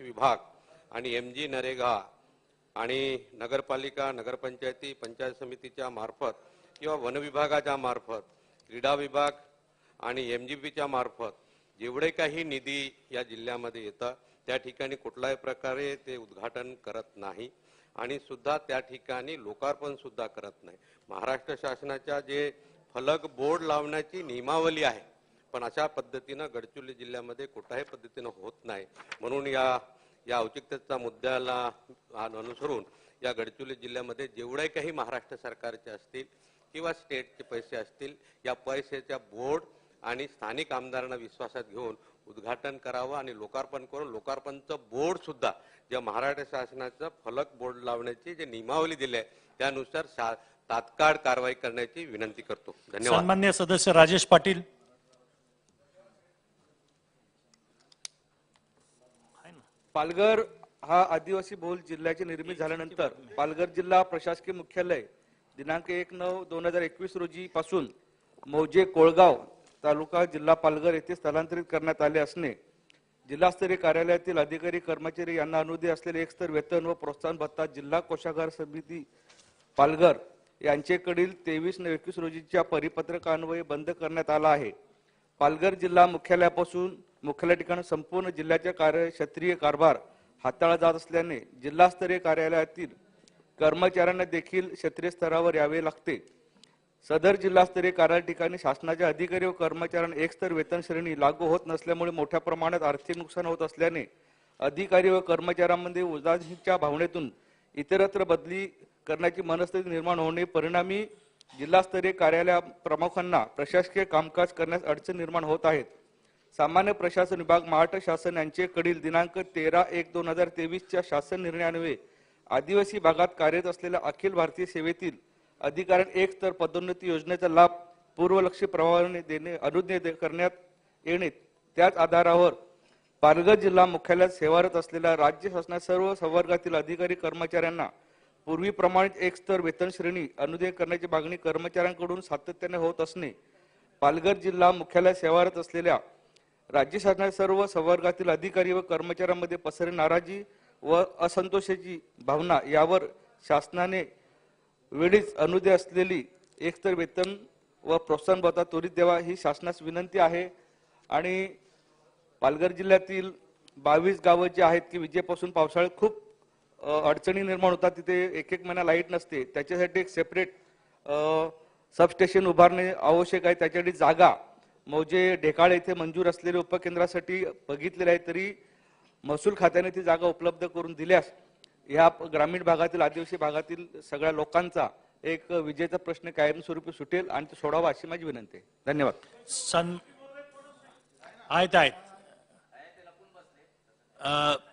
विभाग आणि M G NREGA आणि नगरपालिका नगरपंचायती पंचायत समितीच्या मार्फत किंवा वनविभागाच्या मार्फत क्रीडा विभाग आणि एम जी पीच्या मार्फत जेवढे काही निधी या जिल्ह्यामध्ये येतं त्या ठिकाणी कुठल्याही प्रकारे ते उद्घाटन करत नाही आणि सुद्धा त्या ठिकाणी लोकार्पण सुद्धा करत नाही. महाराष्ट्र शासनाच्या जे फलक बोर्ड लावण्याची नियमावली आहे पण अशा पद्धतीनं गडचिरोली जिल्ह्यामध्ये कुठल्याही पद्धतीनं होत नाही. म्हणून या या औचित्याच्या मुद्द्याला अनुसरून या गडचिरोली जिल्ह्यामध्ये जेवढे काही महाराष्ट्र सरकारचे असतील किंवा स्टेटचे पैसे असतील या पैशाच्या बोर्ड आणि स्थानिक आमदारांना विश्वासात घेऊन उद्घाटन करावं आणि लोकार्पण करून लोकार्पणचं बोर्ड सुद्धा ज्या महाराष्ट्र शासनाचं फलक बोर्ड लावण्याची जे नियमावली दिली आहे त्यानुसार शा- तात्काळ कारवाई करण्याची विनंती करतो. धन्यवाद. सन्मान्य सदस्य राजेश पाटील पालघर हा आदिवासी बहुल जिल्ह्याची निर्मिती झाल्यानंतर पालघर जिल्हा प्रशासकीय मुख्यालय दिनांक एक नऊ दोन हजार एकवीस रोजी पासून मौजे कोळगाव तालुका जिल्हा पालघर येथे स्थलांतरित करण्यात आले असणे. जिल्हास्तरीय कार्यालयातील अधिकारी कर्मचारी यांना अनुदय असलेले एकस्तर वेतन व प्रोत्साहन भत्ता जिल्हा कोषागार समिती पालघर यांचेकडील तेवीस नऊ एकवीस रोजीच्या परिपत्रकान्वये बंद करण्यात आला आहे. पालघर जिल्हा मुख्यालयापासून मुख्यालय ठिकाण संपूर्ण जिल्ह्याच्या कार्य क्षेत्रीय कारभार हाताळला जात असल्याने जिल्हास्तरीय कार्यालयातील कर्मचाऱ्यांना देखील क्षेत्रीय स्तरावर यावे लागते. सदर जिल्हास्तरीय कार्यालय ठिकाणी शासनाच्या अधिकारी व कर्मचाऱ्यांना एक स्तर वेतन श्रेणी लागू होत नसल्यामुळे मोठ्या प्रमाणात आर्थिक नुकसान होत असल्याने अधिकारी व कर्मचाऱ्यांमध्ये उदासीनच्या भावनेतून इतरत्र बदली करण्याची मनस्थिती निर्माण होणे परिणामी जिल्हास्तरीय कार्यालय प्रमुखांना प्रशासकीय कामकाज करण्यास अडचण निर्माण होत आहेत. सामान्य प्रशासन विभाग महाराष्ट्र शासन यांचेकडील दिनांक तेरा एक दोन हजार तेवीसच्या शासन निर्णयान्वये आदिवासी भागात कार्यरत असलेल्या अखिल भारतीय सेवेतील अधिकाऱ्यांना एक स्तर पदोन्नती योजनेचा लाभ पूर्वलक्षी प्रभावाने देणे अनुज्ञ करण्यात येणे त्याच आधारावर पालघर जिल्हा मुख्यालयात सेवारत असलेल्या राज्य शासनात सर्व संवर्गातील अधिकारी कर्मचाऱ्यांना पूर्वीप्रमाणेच एक स्तर वेतन श्रेणी अनुदेय करण्याची मागणी कर्मचाऱ्यांकडून सातत्याने होत असणे पालघर जिल्हा मुख्यालय सेवारत असलेल्या राज्य शासनाच्या सर्व संवर्गातील अधिकारी व कर्मचाऱ्यांमध्ये पसरे नाराजी व असंतोषाची भावना यावर शासनाने वेळीच अनुदे असलेली एकतर वेतन व प्रोत्साहन भत्ता त्वरित द्यावा ही शासनास विनंती आहे. आणि पालघर जिल्ह्यातील बावीस गावं जी आहेत की विजेपासून पावसाळ्यात खूप अडचणी निर्माण होतात तिथे एक एक महिना लाइट नसते. त्याच्यासाठी एक सेपरेट सबस्टेशन उभारणे आवश्यक आहे. त्याच्यासाठी जागा. मौजे ढेकाळ येथे मंजूर असलेल्या उपकेंद्रासाठी बघितलेले आहे तरी महसूल खात्याने ती जागा उपलब्ध करून दिल्यास ह्या ग्रामीण भागातील आदिवासी भागातील सगळ्या लोकांचा एक विजेचा प्रश्न कायमस्वरूपी सुटेल आणि तो सोडावा अशी माझी विनंती आहे. धन्यवाद. सन आहेत आहेत.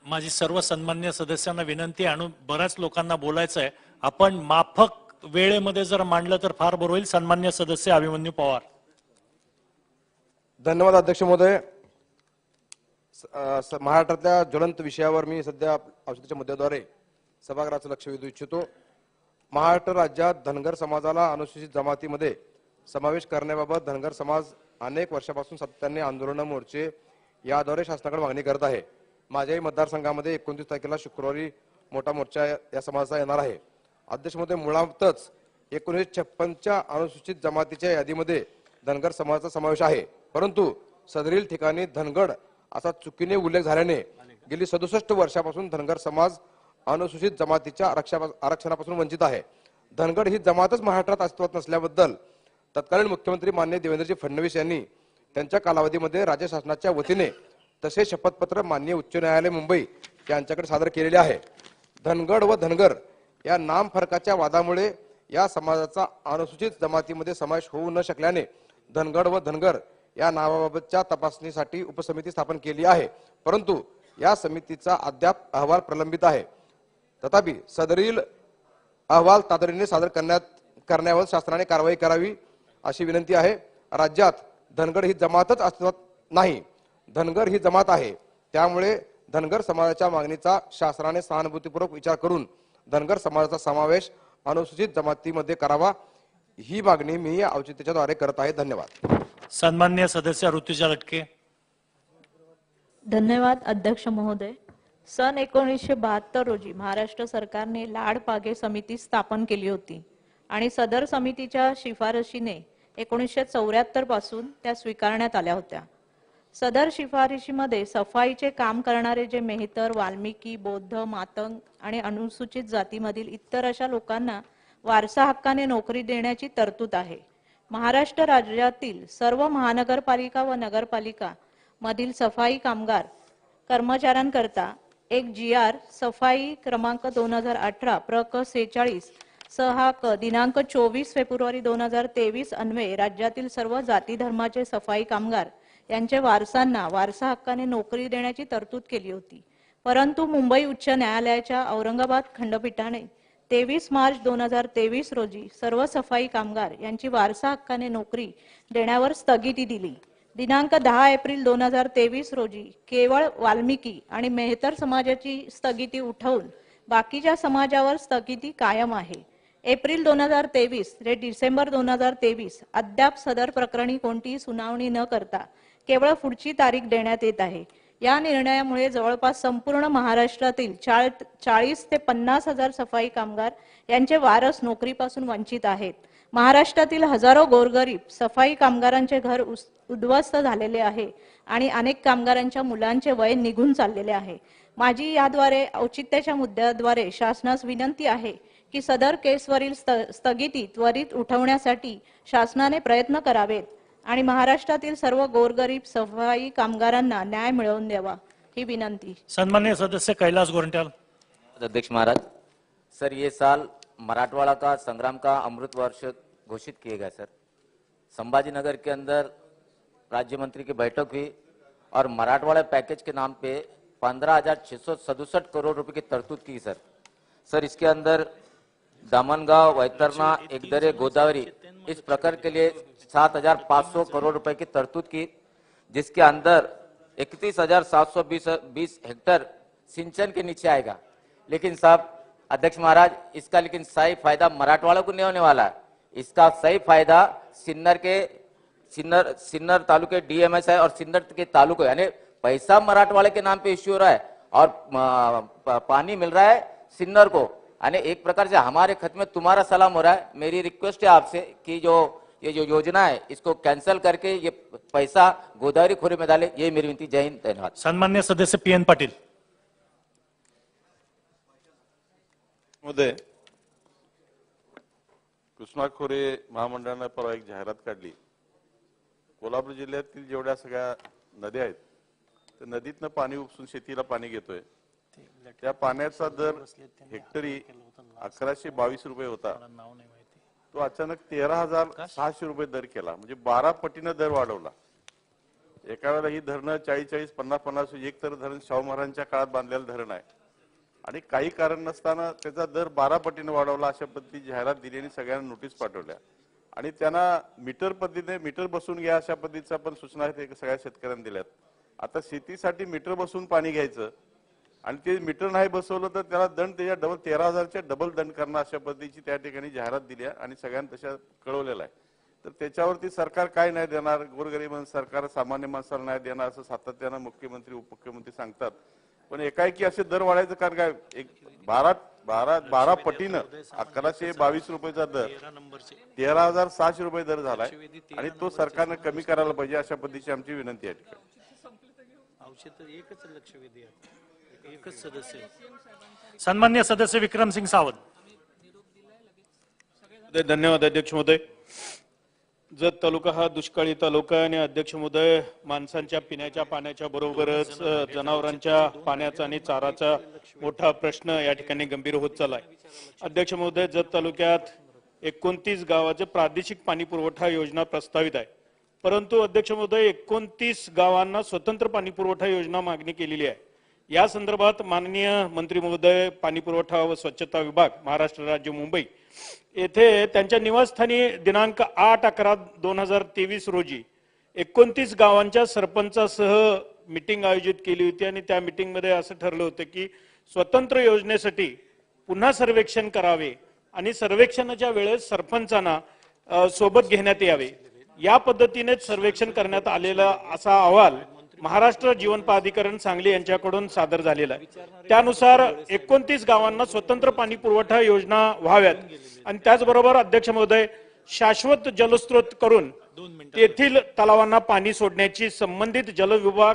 माझी सर्व सन्मान्य सदस्यांना विनंती आणून आणि बऱ्याच लोकांना बोलायचं आहे आपण माफक वेळेमध्ये जर मांडलं तर फार बरं होईल. सन्मान्य सदस्य अभिमन्यू पवार. धन्यवाद अध्यक्ष महोदय. स- स- महाराष्ट्रातल्या ज्वलंत विषयावर मी सध्या औषधाच्या मुद्द्याद्वारे सभागृहाचं लक्ष वेधू इच्छितो. महाराष्ट्र राज्यात धनगर समाजाला अनुसूचित जमातीमध्ये समावेश करण्याबाबत धनगर समाज अनेक वर्षापासून सातत्याने आंदोलन मोर्चे याद्वारे शासनाकडे मागणी करत आहे. माझ्याही मतदारसंघामध्ये एकोणतीस तारखेला शुक्रवारी मोठा मोर्चा या- समाजाचा येणार आहे. अध्यक्षमध्ये मुळातच एकोणीसशे छप्पनच्या अनुसूचित जमातीच्या यादीमध्ये धनगर समाजाचा समावेश आहे. परंतु सदरील ठिकाणी धनगड असा चुकीने उल्लेख झाल्याने गेली सदुसष्ट वर्षापासून धनगर समाज अनुसूचित जमातीच्या आरक्षणापासून वंचित आहे. धनगड ही जमातच महाराष्ट्रात अस्तित्वात नसल्याबद्दल तत्कालीन मुख्यमंत्री मान्य देवेंद्रजी फडणवीस यांनी त्यांच्या कालावधीमध्ये राज्य शासनाच्या वतीने तसे शपथपत्र मान्य उच्च न्यायालय मुंबई यांच्याकडे सादर केलेले आहे. धनगड व धनगर या नाम फरकाच्या वादामुळे या समाजाचा अनुसूचित जमातीमध्ये समावेश होऊ न शकल्याने धनगड व धनगर या नावाबाबतच्या तपासणीसाठी उपसमिती स्थापन केली आहे. परंतु या समितीचा अद्याप अहवाल प्रलंबित आहे. तथापि सदरील अहवाल तातडीने सादर करण्यात करण्यावर शासनाने कारवाई करावी अशी विनंती आहे. राज्यात धनगड ही जमातच अस्तित्वात नाही. धनगर ही जमात आहे. त्यामुळे धनगर समाजाच्या मागणीचा शासनाने सहानुभूतीपूर्वक विचार करून धनगर समाजाचा समावेश अनुसूचित जमातीमध्ये करावा. ही मागणी मी या औचित्याच्याद्वारे करत आहे. धन्यवाद. सन्मान्य सदस्य ऋतुजा लटके. धन्यवाद अध्यक्ष महोदय. सन एकोणीसशे बहात्तर रोजी महाराष्ट्र सरकारने लाड पागे समिती स्थापन केली होती आणि सदर समितीच्या शिफारशीने एकोणीसशे चौऱ्याहत्तरपासून त्या स्वीकारण्यात आल्या होत्या. सदर शिफारशीमध्ये सफाईचे काम करणारे जे मेहतर वाल्मिकी बौद्ध मातंग आणि अनुसूचित जातीमधील इतर अशा लोकांना वारसा हक्काने नोकरी देण्याची तरतूद आहे. महाराष्ट्र राज्यातील सर्व महानगरपालिका व नगरपालिका मधील सफाई कामगार कर्मचाऱ्यांकरता एक जी आर सफाई क्रमांक दोन हजार अठरा प्र क सेहेचाळीस सहा क दिनांक चोवीस फेब्रुवारी दोन हजार तेवीस अन्वये राज्यातील सर्व जाती धर्माचे सफाई कामगार यांच्या वारसांना वारसा हक्काने नोकरी देण्याची तरतूद केली होती. परंतु मुंबई उच्च न्यायालयाच्या औरंगाबाद खंडपीठाने तेवीस मार्च दोन हजार तेवीस रोजी सर्व सफाई कामगार यांची वारसा हक्काने नोकरी देण्यावर स्थगिती दिली. दिनांक दहा एप्रिल दोन हजार तेवीस रोजी केवळ वाल्मिकी आणि मेहतर समाजाची स्थगिती उठवून बाकीच्या समाजावर स्थगिती कायम आहे. एप्रिल दोन हजार तेवीस ते डिसेंबर दोन हजार तेवीस अद्याप सदर प्रकरणी कोणतीही सुनावणी न करता केवळ पुढची तारीख देण्यात येत आहे. या निर्णयामुळे जवळपास संपूर्ण महाराष्ट्रातील चाळ- चाळीस ते पन्नास हजार सफाई कामगार यांचे वारस नोकरीपासून वंचित आहेत. महाराष्ट्रातील हजारो गोरगरीब सफाई कामगारांचे घर उद्ध्वस्त झालेले आहे आणि अनेक कामगारांच्या मुलांचे वय निघून चाललेले आहे. माझी याद्वारे औचित्याच्या मुद्द्याद्वारे शासनास विनंती आहे की सदर केसवरील स्थगिती त्वरित उठवण्यासाठी शासनाने प्रयत्न करावेत. आणि महाराष्ट्रातील सर्व गोरगरीब सफ़ाई कामगारांना न्याय मिळवून द्यावा ही विनंती. सन्मान्य सदस्य कैलास गोरंट्याल अध्यक्ष महाराज सर ये साल मराठवाड़ा का संग्राम का अमृत वर्ष घोषित किए गए सर. संभाजी नगर के अंदर राज्य मंत्री की बैठक हुई और मराठवाड़ा पैकेज के नाम पे पंद्रह हज़ार छह सौ सड़सठ करोड़ रुपए की तरतूद की सर. सर इसके अंदर दामनगांव, वैतरना, एकदरे, गोदावरी, इस प्रकार के लिए सात हज़ार पाँच सौ करोड़ रुपए की तरतूद की, जिसके अंदर इकतीस हज़ार सात सौ बीस बीस हेक्टर सिंचन के नीचे आएगा। लेकिन साहब, अध्यक्ष महाराज, इसका लेकिन सही फ़ायदा मराठवाड़ा को नहीं होने वाला है। इसका सही फ़ायदा सिन्नर के, सिन्नर सिन्नर तालुके डीएमएस है और सिन्नर के तालुके यानी पैसा मराठवाड़े के नाम पे इश्यू हो रहा है और पानी मिल रहा है सिन्नर को। यानी एक प्रकार से हमारे खत में तुम्हारा सलाम हो रहा है। मेरी रिक्वेस्ट है आपसे कि जो ये जो योजना है इसको कैंसिल करके ये पैसा गोदावरी खोरे में डाले। ये मेरी विनती। जय हिंद धन्यवाद सन्मान्य सदस्य पी एन पाटील। कृष्णा खोरे महामंडळानं परवा एक जाहिरात काढली. कोल्हापूर जिल्ह्यातील जेवढ्या सगळ्या नद्या आहेत त्या नदीतनं पाणी उपसून शेतीला पाणी घेतोय. त्या पाण्याचा दर हेक्टरी अकराशे बावीस रुपये होता. तो अचानक तेरा हजार सहाशे रुपये दर केला म्हणजे बारा पटीनं दर वाढवला. एका वेळेला ही धरणं चाळीस चाळीस पन्नास पन्नास एक तर धरण शाहू महाराजांच्या काळात बांधलेलं धरण आहे. आणि काही कारण नसताना त्याचा दर बारा पटीने वाढवला अशा पद्धतीची जाहिरात दिली आणि सगळ्यांना नोटीस पाठवल्या. आणि त्यांना मीटर पद्धतीने मीटर बसून घ्या अशा पद्धतीच्या पण सूचना सगळ्या शेतकऱ्यांना दिल्यात. आता शेतीसाठी मीटर बसून पाणी घ्यायचं आणि ते मीटर नाही बसवलं तर त्याला दंड त्याच्या डबल तेरा हजारच्या डबल दंड करणं अशा पद्धतीची त्या ठिकाणी जाहिरात दिली आहे आणि सगळ्यांना तशा कळवलेला आहे. तर त्याच्यावरती सरकार काय नाही देणार? गोरगरीब सरकार सामान्य माणसाला नाही देणार असं सातत्यानं मुख्यमंत्री उपमुख्यमंत्री सांगतात. पण एकाएकी असे दर वाढायचं कारण काय? एक बारा बारा बारा पटीनं अकराशे बावीस रुपयेचा दर तेरा हजार सहाशे रुपये दर झालाय आणि तो सरकारनं कमी करायला पाहिजे अशा पद्धतीची आमची विनंती आहे. एकच लक्ष एकच सदस्य सन्मान्य सदस्य विक्रम सिंग सावंत धन्यवाद अध्यक्ष महोदय. जत तालुका हा दुष्काळी तालुका आहे आणि अध्यक्ष महोदय माणसांच्या पिण्याच्या पाण्याच्या बरोबरच जनावरांच्या पाण्याचा आणि चाराचा मोठा प्रश्न या ठिकाणी गंभीर होत चाललाय. अध्यक्ष महोदय जत तालुक्यात एकोणतीस गावाचे प्रादेशिक पाणी पुरवठा योजना प्रस्तावित आहे. परंतु अध्यक्ष महोदय एकोणतीस गावांना स्वतंत्र पाणी पुरवठा योजना मागणी केलेली आहे. या संदर्भात माननीय मंत्री महोदय पाणी पुरवठा व स्वच्छता विभाग महाराष्ट्र राज्य मुंबई येथे त्यांच्या निवासस्थानी दिनांक आठ अकरा दोन हजार तेवीस रोजी एकोणतीस गावांच्या सरपंचासह मिटिंग आयोजित केली होती आणि त्या मिटिंगमध्ये असं ठरलं होतं की स्वतंत्र योजनेसाठी पुन्हा सर्वेक्षण करावे आणि सर्वेक्षणाच्या वेळेस सरपंचांना सोबत घेण्यात यावे. या पद्धतीनेच सर्वेक्षण करण्यात आलेला असा अहवाल महाराष्ट्र जीवन प्राधिकरण सांगली यांच्याकडून सादर झालेला आहे. त्यानुसार एकोणतीस गावांना स्वतंत्र पाणी पुरवठा योजना व्हाव्यात. आणि त्याचबरोबर अध्यक्ष महोदय शाश्वत जलस्रोत करून तेथील तलावांना पाणी सोडण्याची संबंधित जलविभाग